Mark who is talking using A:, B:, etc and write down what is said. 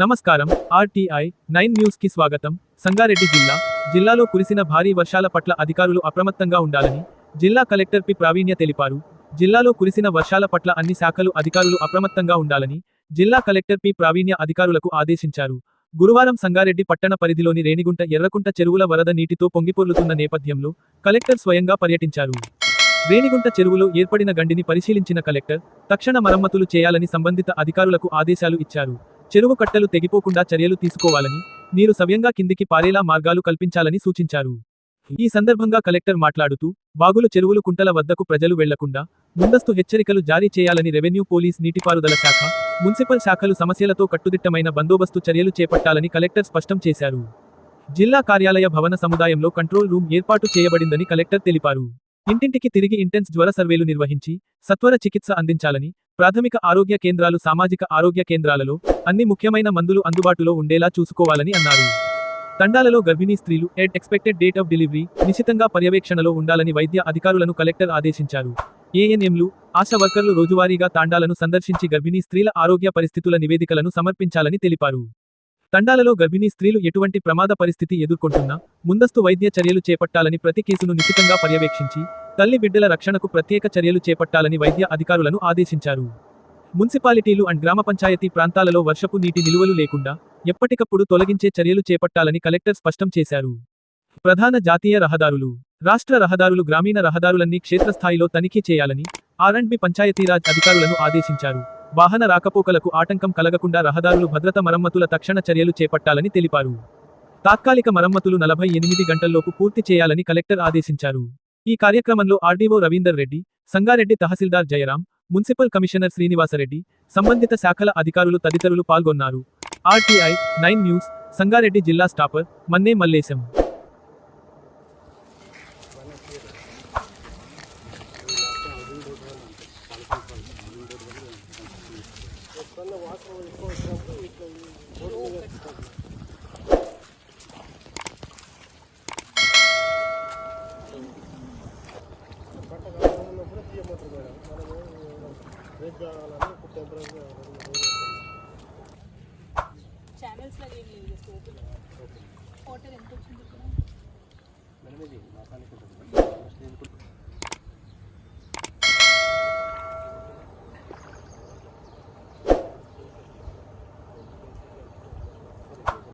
A: నమస్కారం RTI nine న్యూస్కి స్వాగతం. సంగారెడ్డి జిల్లా జిల్లాలో కురిసిన భారీ వర్షాల పట్ల అధికారులు అప్రమత్తంగా ఉండాలని జిల్లా కలెక్టర్ పి ప్రావీణ్య తెలిపారు. జిల్లాలో కురిసిన వర్షాల పట్ల అన్ని శాఖలు అధికారులు అప్రమత్తంగా ఉండాలని జిల్లా కలెక్టర్ పి ప్రావీణ్య అధికారులకు ఆదేశించారు. గురువారం సంగారెడ్డి పట్టణ పరిధిలోని రేణిగుంట ఎర్రకుంట చెరువుల వరద నీటితో పొంగిపొర్లుతున్న నేపథ్యంలో కలెక్టర్ స్వయంగా పర్యటించారు. రేణిగుంట చెరువులో ఏర్పడిన గండిని పరిశీలించిన కలెక్టర్ తక్షణ మరమ్మతులు చేయాలని సంబంధిత అధికారులకు ఆదేశాలు ఇచ్చారు. చెరువు కట్టలు తెగిపోకుండా చర్యలు తీసుకోవాలని నీరు సవ్యంగా కిందికి పారేలా మార్గాలు కల్పించాలని సూచించారు. ఈ సందర్భంగా కలెక్టర్ మాట్లాడుతూ బాగులు చెరువులు కుంటల వద్దకు ప్రజలు వెళ్ళకుండా ముందస్తు హెచ్చరికలు జారీ చేయాలని రెవెన్యూ పోలీస్ నీటిపారుదల శాఖ మున్సిపల్ శాఖలు సమస్యలతో కట్టుదిట్టమైన బందోబస్తు చర్యలు చేపట్టాలని కలెక్టర్ స్పష్టం చేశారు. జిల్లా కార్యాలయ భవన సముదాయంలో కంట్రోల్ రూమ్ ఏర్పాటు చేయబడిందని కలెక్టర్ తెలిపారు. ఇంటింటికి తిరిగి ఇంటెన్స్ జ్వర సర్వేలు నిర్వహించి సత్వర చికిత్స అందించాలని ప్రాథమిక ఆరోగ్య కేంద్రాలు సామాజిక ఆరోగ్య కేంద్రాలలో అన్ని ముఖ్యమైన మందులు అందుబాటులో ఉండేలా చూసుకోవాలని అన్నారు. తండాలలో గర్భిణీ స్త్రీలు at expected date of delivery నిశితంగా పర్యవేక్షణలో ఉండాలని వైద్య అధికారులను కలెక్టర్ ఆదేశించారు. ఏఎన్ఎంలు ఆశా వర్కర్లు రోజువారీగా తాండాలను సందర్శించి గర్భిణీ స్త్రీల ఆరోగ్య పరిస్థితుల నివేదికలను సమర్పించాలని తెలిపారు. తండాలలో గర్భిణీ స్త్రీలు ఎటువంటి ప్రమాద పరిస్థితి ఎదుర్కొంటున్నా ముందస్తు వైద్య చర్యలు చేపట్టాలని ప్రతి కేసును నిశితంగా పర్యవేక్షించి తల్లి బిడ్డల రక్షణకు ప్రత్యేక చర్యలు చేపట్టాలని వైద్య అధికారులను ఆదేశించారు. మున్సిపాలిటీలు అండ్ గ్రామ పంచాయతీ ప్రాంతాలలో వర్షపు నీటి నిలువలు లేకుండా ఎప్పటికప్పుడు తొలగించే చర్యలు చేపట్టాలని కలెక్టర్ స్పష్టం చేశారు. ప్రధాన జాతీయ రహదారులు రాష్ట్ర రహదారులు గ్రామీణ రహదారులన్నీ క్షేత్రస్థాయిలో తనిఖీ చేయాలని ఆర్ అండ్ బి పంచాయతీరాజ్ అధికారులను ఆదేశించారు. వాహన రాకపోకలకు ఆటంకం కలగకుండా రహదారులు భద్రత మరమ్మతుల తక్షణ చర్యలు చేపట్టాలని తెలిపారు. తాత్కాలిక మరమ్మతులు నలభై ఎనిమిది గంటల్లోపు పూర్తి చేయాలని కలెక్టర్ ఆదేశించారు. ఈ కార్యక్రమంలో ఆర్డీఓ రవీందర్ రెడ్డి సంగారెడ్డి తహసీల్దార్ జయరాం మున్సిపల్ కమిషనర్ శ్రీనివాసరెడ్డి సంబంధిత శాఖల అధికారులు తదితరులు పాల్గొన్నారు. ఆర్టీఐ నైన్ న్యూస్ సంగారెడ్డి జిల్లా స్టాపర్ మన్నే మల్లేశం.
B: ఛానల్స్ లాగా ఏం లేదు జస్ట్ ఓపెన్ వాటర్ ఎంత వచ్చింది ఇక్కడ